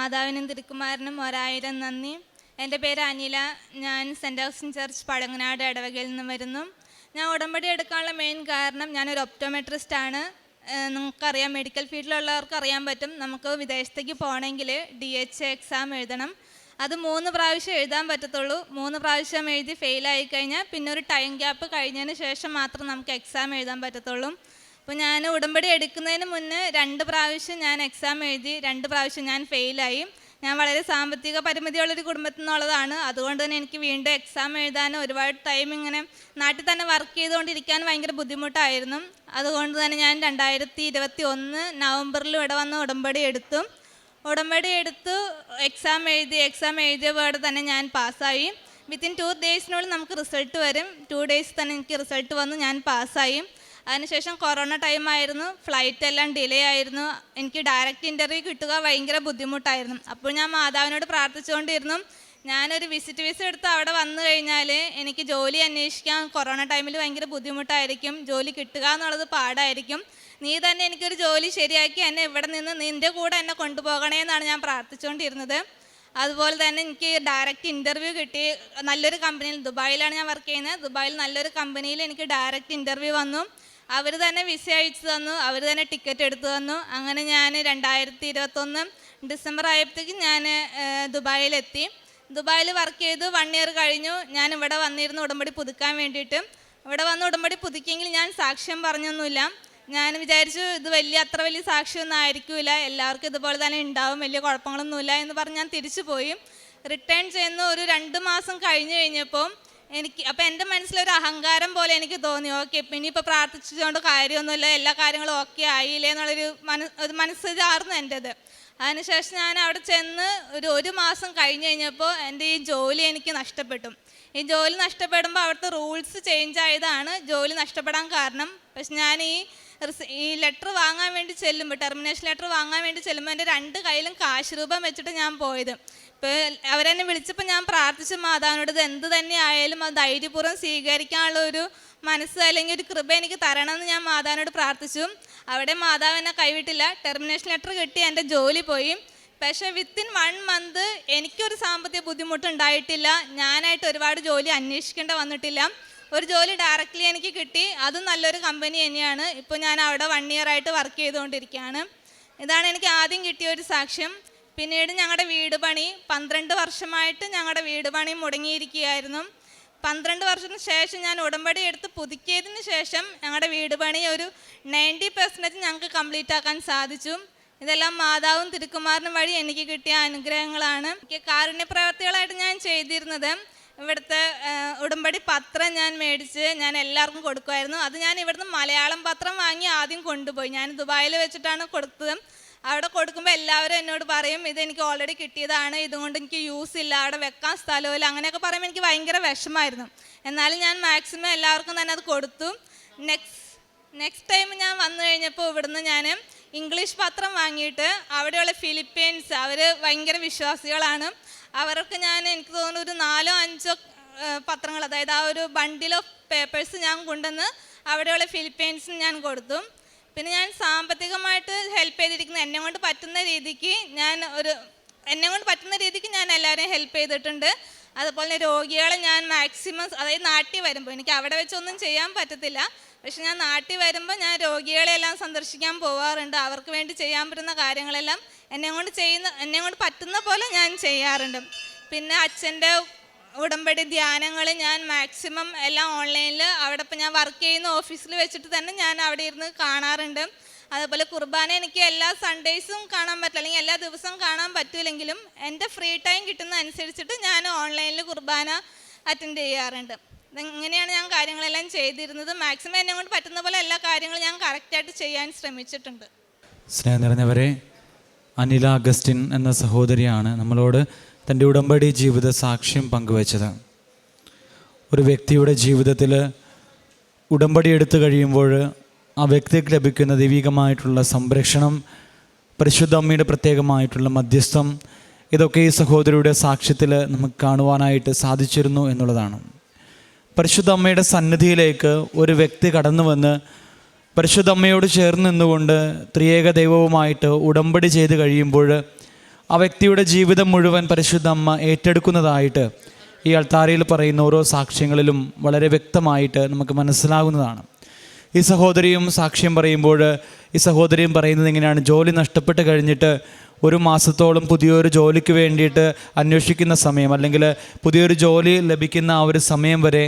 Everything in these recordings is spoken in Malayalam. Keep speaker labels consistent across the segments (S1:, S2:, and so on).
S1: മാതാവിനും തിരുക്കുമാരനും ഒരായിരം നന്ദി. എന്റെ പേര് അനില. ഞാൻ സെന്റ് ഓക്സിൻ ചർച്ച് പഴങ്ങനാട് ഇടവകയിൽ നിന്ന് വരുന്നു. ഞാൻ ഉടമ്പടി എടുക്കാനുള്ള മെയിൻ കാരണം ഞാനൊരു ഒപ്റ്റോമെട്രിസ്റ്റ് ആണ്. ഏഹ് നിങ്ങൾക്കറിയാം മെഡിക്കൽ ഫീൽഡിലുള്ളവർക്ക് അറിയാൻ പറ്റും. നമുക്ക് വിദേശത്തേക്ക് പോകണമെങ്കിൽ ഡി എച്ച് എക്സാം എഴുതണം. അത് മൂന്ന് പ്രാവശ്യം എഴുതാൻ പറ്റത്തുള്ളൂ. മൂന്ന് പ്രാവശ്യം എഴുതി ഫെയിലായി കഴിഞ്ഞാൽ പിന്നെ ഒരു ടൈം ഗ്യാപ്പ് കഴിഞ്ഞതിന് ശേഷം മാത്രം നമുക്ക് എക്സാം എഴുതാൻ പറ്റത്തുള്ളൂ. അപ്പോൾ ഞാൻ ഉടമ്പടി എടുക്കുന്നതിന് മുന്നേ രണ്ട് പ്രാവശ്യം ഞാൻ എക്സാം എഴുതി രണ്ട് പ്രാവശ്യം ഞാൻ ഫെയിലായി ഞാൻ വളരെ സാമ്പത്തിക പരിമിതിയുള്ളൊരു കുടുംബത്തിൽ നിന്നുള്ളതാണ്. അതുകൊണ്ട് തന്നെ എനിക്ക് വീണ്ടും എക്സാം എഴുതാനും ഒരുപാട് ടൈം ഇങ്ങനെ നാട്ടിൽ തന്നെ വർക്ക് ചെയ്തുകൊണ്ടിരിക്കാൻ ഭയങ്കര ബുദ്ധിമുട്ടായിരുന്നു. അതുകൊണ്ട് തന്നെ ഞാൻ രണ്ടായിരത്തി ഇരുപത്തി ഒന്ന് നവംബറിൽ ഇവിടെ വന്ന് ഉടമ്പടി എടുത്തു. ഉടമ്പടി എടുത്തു എക്സാം എഴുതി എക്സാം എഴുതിയ പാടെ തന്നെ ഞാൻ പാസ്സായി വിത്തിൻ ടു ഡേയ്സിനുള്ളിൽ നമുക്ക് റിസൾട്ട് വരും. ടു ഡേയ്സ് തന്നെ എനിക്ക് റിസൾട്ട് വന്നു ഞാൻ പാസ്സായി അതിനുശേഷം കൊറോണ ടൈം ആയിരുന്നു. ഫ്ലൈറ്റ് എല്ലാം ഡിലേ ആയിരുന്നു. എനിക്ക് ഡയറക്റ്റ് ഇന്റർവ്യൂ കിട്ടുക ഭയങ്കര ബുദ്ധിമുട്ടായിരുന്നു. അപ്പോൾ ഞാൻ മാതാവിനോട് പ്രാർത്ഥിച്ചുകൊണ്ടിരുന്നു. ഞാനൊരു വിസിറ്റ് വിസ എടുത്ത് അവിടെ വന്നു കഴിഞ്ഞാൽ എനിക്ക് ജോലി അന്വേഷിക്കാൻ കൊറോണ ടൈമിൽ ഭയങ്കര ബുദ്ധിമുട്ടായിരിക്കും. ജോലി കിട്ടുക എന്നുള്ളത് പാടായിരിക്കും. നീ തന്നെ എനിക്കൊരു ജോലി ശരിയാക്കി എന്നെ ഇവിടെ നിന്ന് നിന്റെ കൂടെ എന്നെ കൊണ്ടുപോകണേ എന്നാണ് ഞാൻ പ്രാർത്ഥിച്ചുകൊണ്ടിരുന്നത്. അതുപോലെ തന്നെ എനിക്ക് ഡയറക്റ്റ് ഇന്റർവ്യൂ കിട്ടി. നല്ലൊരു കമ്പനിയിൽ ദുബായിലാണ് ഞാൻ വർക്ക് ചെയ്യുന്നത്. ദുബായിൽ നല്ലൊരു കമ്പനിയിൽ എനിക്ക് ഡയറക്റ്റ് ഇന്റർവ്യൂ വന്നു. അവർ തന്നെ വിസ അയച്ചു തന്നു അവർ തന്നെ ടിക്കറ്റ് എടുത്തു തന്നു. അങ്ങനെ ഞാൻ രണ്ടായിരത്തി ഇരുപത്തൊന്ന് ഡിസംബർ ആയപ്പോഴത്തേക്കും ഞാൻ ദുബായിലെത്തി. ദുബായിൽ വർക്ക് ചെയ്ത് വൺ ഇയർ കഴിഞ്ഞു. ഞാൻ ഇവിടെ വന്നിരുന്നു ഉടമ്പടി പുതുക്കാൻ വേണ്ടിയിട്ട്. ഇവിടെ വന്ന് ഉടമ്പടി പുതുക്കിയെങ്കിൽ ഞാൻ സാക്ഷ്യം പറഞ്ഞൊന്നുമില്ല. ഞാൻ വിചാരിച്ചു ഇത് വലിയ അത്ര വലിയ സാക്ഷ്യമൊന്നും ആയിരിക്കില്ല എല്ലാവർക്കും ഇതുപോലെ തന്നെ ഉണ്ടാവും വലിയ കുഴപ്പങ്ങളൊന്നുമില്ല എന്ന് പറഞ്ഞ് ഞാൻ തിരിച്ചു പോയി റിട്ടേൺ ചെയ്യുന്ന ഒരു രണ്ട് മാസം കഴിഞ്ഞു കഴിഞ്ഞപ്പോൾ എനിക്ക് അപ്പം എന്റെ മനസ്സിലൊരു അഹങ്കാരം പോലെ എനിക്ക് തോന്നി. ഓക്കെ ഇപ്പം ഇനിയിപ്പോൾ പ്രാർത്ഥിച്ചുകൊണ്ട് കാര്യമൊന്നുമില്ല. എല്ലാ കാര്യങ്ങളും ഓക്കെ ആയില്ലേ എന്നുള്ളൊരു മന ഒരു ചാർന്നു എന്റെത് അതിനുശേഷം ഞാൻ അവിടെ ചെന്ന് ഒരു ഒരു മാസം കഴിഞ്ഞ് കഴിഞ്ഞപ്പോൾ എന്റെ ഈ ജോലി എനിക്ക് നഷ്ടപ്പെട്ടു. ഈ ജോലി നഷ്ടപ്പെടുമ്പോൾ അവിടുത്തെ റൂൾസ് ചേഞ്ച് ആയതാണ് ജോലി നഷ്ടപ്പെടാൻ കാരണം. പക്ഷെ ഞാൻ ഈ ഈ ലെറ്റർ വാങ്ങാൻ വേണ്ടി ചെല്ലുമ്പോൾ ടെർമിനേഷൻ ലെറ്റർ വാങ്ങാൻ വേണ്ടി ചെല്ലുമ്പോൾ എന്റെ രണ്ട് കയ്യിലും കാശ് രൂപം വെച്ചിട്ട് ഞാൻ പോയത്. അവരെന്നെ വിളിച്ചപ്പോൾ ഞാൻ പ്രാർത്ഥിച്ചു മാതാവിനോട് ഇത് എന്ത് തന്നെ ആയാലും അത് ധൈര്യപൂർവം സ്വീകരിക്കാനുള്ള ഒരു മനസ്സ് അല്ലെങ്കിൽ ഒരു കൃപ എനിക്ക് തരണമെന്ന് ഞാൻ മാതാവിനോട് പ്രാർത്ഥിച്ചു. അവിടെ മാതാവ് എന്നെ കൈവിട്ടില്ല. ടെർമിനേഷൻ ലെറ്റർ കിട്ടി എന്റെ ജോലി പോയി. പക്ഷേ വിത്തിൻ വൺ മന്ത് എനിക്കൊരു സാമ്പത്തിക ബുദ്ധിമുട്ടുണ്ടായിട്ടില്ല ഞാനായിട്ട് ഒരുപാട് ജോലി അന്വേഷിക്കേണ്ട വന്നിട്ടില്ല. ഒരു ജോലി ഡയറക്റ്റ്ലി എനിക്ക് കിട്ടി. അതും നല്ലൊരു കമ്പനി തന്നെയാണ്. ഇപ്പോൾ ഞാൻ അവിടെ വൺ ഇയർ ആയിട്ട് വർക്ക് ചെയ്തുകൊണ്ടിരിക്കുകയാണ്. ഇതാണ് എനിക്ക് ആദ്യം കിട്ടിയ ഒരു സാക്ഷ്യം. പിന്നീട് ഞങ്ങളുടെ വീട് പണി പന്ത്രണ്ട് വർഷമായിട്ട് ഞങ്ങളുടെ വീട് പണി മുടങ്ങിയിരിക്കുകയായിരുന്നു. പന്ത്രണ്ട് വർഷത്തിന് ശേഷം ഞാൻ ഉടമ്പടി എടുത്ത് പുതുക്കിയതിന് ശേഷം ഞങ്ങളുടെ വീട് പണി ഒരു നയന്റി പെർസെന്റേജ് ഞങ്ങൾക്ക് കംപ്ലീറ്റ് ആക്കാൻ സാധിച്ചു. ഇതെല്ലാം മാതാവും തിരുക്കുമാറിനും വഴി എനിക്ക് കിട്ടിയ അനുഗ്രഹങ്ങളാണ്. എനിക്ക് കാരുണ്യ പ്രവർത്തികളായിട്ട് ഞാൻ ചെയ്തിരുന്നത്. ഇവിടുത്തെ ഉടമ്പടി പത്രം ഞാൻ മേടിച്ച് ഞാൻ എല്ലാവർക്കും കൊടുക്കുമായിരുന്നു. അത് ഞാൻ ഇവിടുന്ന് മലയാളം പത്രം വാങ്ങി ആദ്യം കൊണ്ടുപോയി. ഞാൻ ദുബായിൽ വെച്ചിട്ടാണ് കൊടുത്തത്. അവിടെ കൊടുക്കുമ്പോൾ എല്ലാവരും എന്നോട് പറയും ഇതെനിക്ക് ഓൾറെഡി കിട്ടിയതാണ് ഇതുകൊണ്ട് എനിക്ക് യൂസ് ഇല്ല അവിടെ വെക്കാൻ സ്ഥലമില്ല. അങ്ങനെയൊക്കെ പറയുമ്പോൾ എനിക്ക് ഭയങ്കര വിഷമായിരുന്നു എന്നാലും ഞാൻ മാക്സിമം എല്ലാവർക്കും തന്നെ അത് കൊടുത്തു. നെക്സ്റ്റ് നെക്സ്റ്റ് ടൈം ഞാൻ വന്നു കഴിഞ്ഞപ്പോൾ ഇവിടുന്ന് ഞാൻ ഇംഗ്ലീഷ് പത്രം വാങ്ങിയിട്ട് അവിടെയുള്ള ഫിലിപ്പീൻസ് അവർ ഭയങ്കര വിശ്വാസികളാണ്. അവർക്ക് ഞാൻ എനിക്ക് തോന്നുന്നു ഒരു നാലോ അഞ്ചോ പത്രങ്ങൾ അതായത് ആ ഒരു ബണ്ടിൽ ഓഫ് പേപ്പേഴ്സ് ഞാൻ കൊണ്ടുവന്ന് അവിടെയുള്ള ഫിലിപ്പീൻസിന് ഞാൻ കൊടുത്തു. പിന്നെ ഞാൻ സാമ്പത്തികമായിട്ട് ഹെൽപ്പ് ചെയ്തിരിക്കുന്ന എന്നെ കൊണ്ട് പറ്റുന്ന രീതിക്ക് ഞാൻ ഒരു എന്നെ കൊണ്ട് പറ്റുന്ന രീതിക്ക് ഞാൻ എല്ലാവരെയും ഹെൽപ്പ് ചെയ്തിട്ടുണ്ട്. അതുപോലെ തന്നെ രോഗികളെ ഞാൻ മാക്സിമം അതായത് നാട്ടിൽ വരുമ്പോൾ എനിക്ക് അവിടെ വെച്ചൊന്നും ചെയ്യാൻ പറ്റത്തില്ല. പക്ഷെ ഞാൻ നാട്ടിൽ വരുമ്പോൾ ഞാൻ രോഗികളെ എല്ലാം സന്ദർശിക്കാൻ പോവാറുണ്ട്. അവർക്ക് വേണ്ടി ചെയ്യാൻ പറ്റുന്ന കാര്യങ്ങളെല്ലാം എന്നെ കൊണ്ട് ചെയ്യുന്ന എന്നെ കൊണ്ട് പറ്റുന്ന പോലെ ഞാൻ ചെയ്യാറുണ്ട്. പിന്നെ അച്ഛന്റെ ഉടമ്പടി ധ്യാനങ്ങൾ ഞാൻ മാക്സിമം എല്ലാം ഓൺലൈനിൽ അവിടെ ഇപ്പം ഞാൻ വർക്ക് ചെയ്യുന്ന ഓഫീസിൽ വെച്ചിട്ട് തന്നെ ഞാൻ അവിടെ ഇരുന്ന് കാണാറുണ്ട്. അതുപോലെ കുർബാന എനിക്ക് എല്ലാ സൺഡേയ്സും കാണാൻ പറ്റില്ല. അല്ലെങ്കിൽ എല്ലാ ദിവസവും കാണാൻ പറ്റില്ലെങ്കിലും എന്റെ ഫ്രീ ടൈം കിട്ടുന്ന അനുസരിച്ചിട്ട് ഞാൻ ഓൺലൈനിൽ കുർബാന അറ്റൻഡ് ചെയ്യാറുണ്ട്. ഇങ്ങനെയാണ് ഞാൻ കാര്യങ്ങളെല്ലാം ചെയ്തിരുന്നത്. മാക്സിമം എന്നെ കൊണ്ട് പറ്റുന്ന പോലെ എല്ലാ കാര്യങ്ങളും ഞാൻ കറക്റ്റായിട്ട് ചെയ്യാൻ ശ്രമിച്ചിട്ടുണ്ട്.
S2: സ്നേഹം നിറഞ്ഞവരെ അനില അഗസ്റ്റിൻ എന്ന സഹോദരിയാണ് നമ്മളോട് തന്റെ ഉടമ്പടി ജീവിത സാക്ഷ്യം പങ്കുവച്ചത്. ഒരു വ്യക്തിയുടെ ജീവിതത്തിൽ ഉടമ്പടി എടുത്തു കഴിയുമ്പോൾ ആ വ്യക്തിക്ക് ലഭിക്കുന്ന ദൈവികമായിട്ടുള്ള സംരക്ഷണം പരിശുദ്ധ അമ്മയുടെ പ്രത്യേകമായിട്ടുള്ള മധ്യസ്ഥം ഇതൊക്കെ ഈ സഹോദരിയുടെ സാക്ഷ്യത്തിൽ നമുക്ക് കാണുവാനായിട്ട് സാധിച്ചിരുന്നു എന്നുള്ളതാണ്. പരിശുദ്ധ അമ്മയുടെ സന്നിധിയിലേക്ക് ഒരു വ്യക്തി കടന്നു വന്ന് പരിശുദ്ധ അമ്മയോട് ചേർന്ന് നിന്നുകൊണ്ട് ത്രിയേക ദൈവവുമായിട്ട് ഉടമ്പടി ചെയ്ത് കഴിയുമ്പോൾ ആ വ്യക്തിയുടെ ജീവിതം മുഴുവൻ പരിശുദ്ധ അമ്മ ഏറ്റെടുക്കുന്നതായിട്ട് ഈ അൾത്താരയിൽ പറയുന്ന ഓരോ സാക്ഷ്യങ്ങളിലും വളരെ വ്യക്തമായിട്ട് നമുക്ക് മനസ്സിലാകുന്നതാണ്. ഈ സഹോദരിയും സാക്ഷ്യം പറയുമ്പോൾ ഈ സഹോദരിയും പറയുന്നത് ഇങ്ങനെയാണ് ജോലി നഷ്ടപ്പെട്ട് കഴിഞ്ഞിട്ട് ഒരു മാസത്തോളം പുതിയൊരു ജോലിക്ക് വേണ്ടിയിട്ട് അന്വേഷിക്കുന്ന സമയം അല്ലെങ്കിൽ പുതിയൊരു ജോലി ലഭിക്കുന്ന ആ ഒരു സമയം വരെ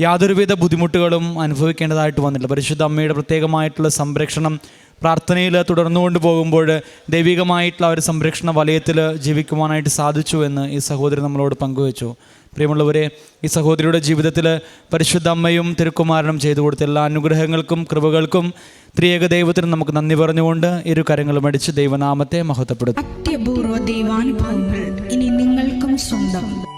S2: യാതൊരുവിധ ബുദ്ധിമുട്ടുകളും അനുഭവിക്കേണ്ടതായിട്ട് വന്നില്ല പരിശുദ്ധ അമ്മയുടെ പ്രത്യേകമായിട്ടുള്ള സംരക്ഷണം പ്രാർത്ഥനയിൽ തുടർന്നുകൊണ്ട് പോകുമ്പോൾ ദൈവികമായിട്ടുള്ള ഒരു സംരക്ഷണ വലയത്തിൽ ജീവിക്കുവാനായിട്ട് സാധിച്ചു എന്ന് ഈ സഹോദരി നമ്മളോട് പങ്കുവച്ചു. പ്രിയമുള്ളവരെ ഈ സഹോദരിയുടെ ജീവിതത്തിൽ പരിശുദ്ധ അമ്മയും തിരുക്കുമാരനും ചെയ്തു കൊടുത്ത എല്ലാ അനുഗ്രഹങ്ങൾക്കും കൃപകൾക്കും ത്രിയേക ദൈവത്തിന് നമുക്ക് നന്ദി പറഞ്ഞുകൊണ്ട് ഇരു കരങ്ങളും അടിച്ച് ദൈവനാമത്തെ മഹത്വപ്പെടുത്തും
S3: അത്യപൂർവ ദൈവാനുഭവങ്ങൾ ഇനി നിങ്ങൾക്കും സ്വന്തം.